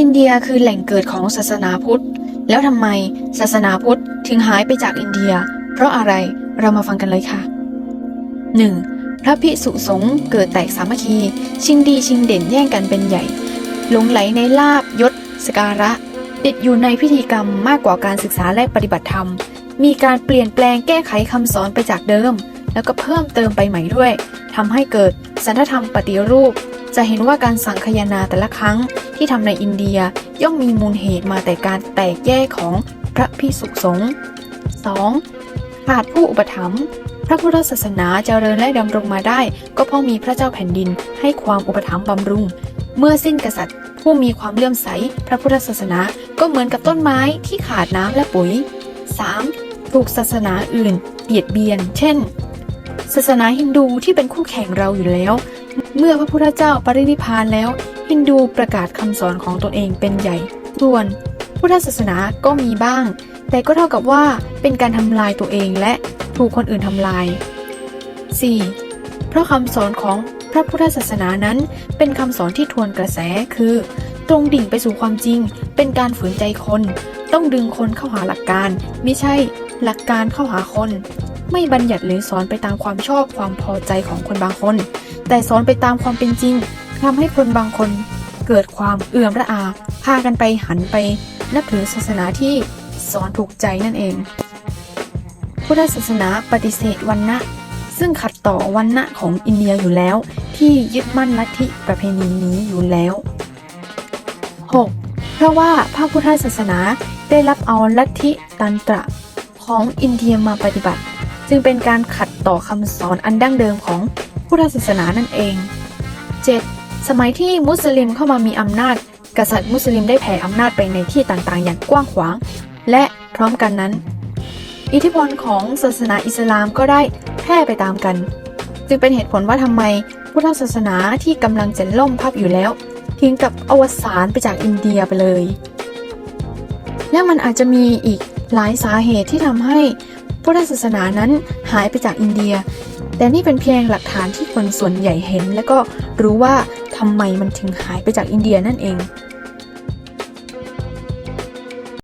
อินเดียคือแหล่งเกิดของศาสนาพุทธ แล้วทำไมศาสนาพุทธถึงหายไปจากอินเดีย เพราะอะไรเรามาฟังกันเลยค่ะ 1. พระภิกษุสงฆ์เกิดแตกสามัคคี ชิงดีชิงเด่นแย่งกันเป็นใหญ่ หลงไหลในลาบยศ สการะ ติดอยู่ในพิธีกรรมมากกว่าการศึกษาและปฏิบัติธรรม มีการเปลี่ยนแปลงแก้ไขคำสอนไปจากเดิม แล้วก็เพิ่มเติมไปใหม่ด้วยทำให้เกิดสันธรรมปฏิรูป จะเห็นว่าการสังคายนาแต่ละครั้งที่ทำในอินเดียย่อมมีมูลเหตุมาแต่การแตกแยกของพระพิสุสงฆ์ 2. ขาดผู้อุปถัมภ์พระพุทธศาสนาเจริญและดำรงมาได้ ก็เพราะมีพระเจ้าแผ่นดินให้ความอุปถัมภ์บำรุง เมื่อสิ้นกษัตริย์ ผู้มีความเลื่อมใส พระพุทธศาสนาก็เหมือนกับต้นไม้ที่ขาดน้ำและปุ๋ย 3. ถูกศาสนาอื่นเบียดเบียน เช่น ศาสนาฮินดูที่เป็นคู่แข่งเราอยู่แล้ว เมื่อพระพุทธเจ้าปรินิพานแล้ว ฮินดูประกาศคำสอนของตนเองเป็นใหญ่ ส่วนพุทธศาสนาก็มีบ้าง แต่ก็เท่ากับว่าเป็นการทำลายตัวเองและถูกคนอื่นทำลาย 4. เพราะคำสอนของพระพุทธศาสนานั้นเป็นคำสอนที่ทวนกระแสคือ ตรงดิ่งไปสู่ความจริง เป็นการฝืนใจคน ต้องดึงคนเข้าหาหลักการ ไม่ใช่หลักการเข้าหาคน ไม่บัญญัติหรือสอนไปตามความชอบความพอใจของคนบางคน แต่สอนไปตามความเป็นจริงทำให้คนบางคนเกิดความเอื่อมระอา พากันไปหันไปนับถือศาสนาที่สอนถูกใจนั่นเอง พุทธศาสนาปฏิเสธวันนะซึ่งขัดต่อวันนะของอินเดียอยู่แล้ว ที่ยึดมั่นลัทธิประเพณีนี้อยู่แล้ว 6. เพราะว่าพระพุทธศาสนาได้รับเอาลัทธิตันตระของอินเดียมาปฏิบัติ จึงเป็นการขัดต่อคำสอนอันดั้งเดิมของพุทธศาสนานั่นเอง 7. สมัยที่มุสลิมเข้ามามีอำนาจ กษัตริย์มุสลิมได้แผ่อำนาจไปในที่ต่างๆ อย่างกว้างขวาง และพร้อมกันนั้น อิทธิพลของศาสนาอิสลามก็ได้แพร่ไปตามกัน จึงเป็นเหตุผลว่าทำไมพุทธศาสนาที่กำลังจะล่มพับอยู่แล้วถึงกับอวสานไปจากอินเดียไปเลย และมันอาจจะมีอีกหลายสาเหตุที่ทำให้ พุทธศาสนานั้นหายไปจากอินเดีย แต่นี่เป็นเพียงหลักฐานที่คนส่วนใหญ่เห็น และก็รู้ว่าทำไมมันถึงหายไปจากอินเดียนั่นเอง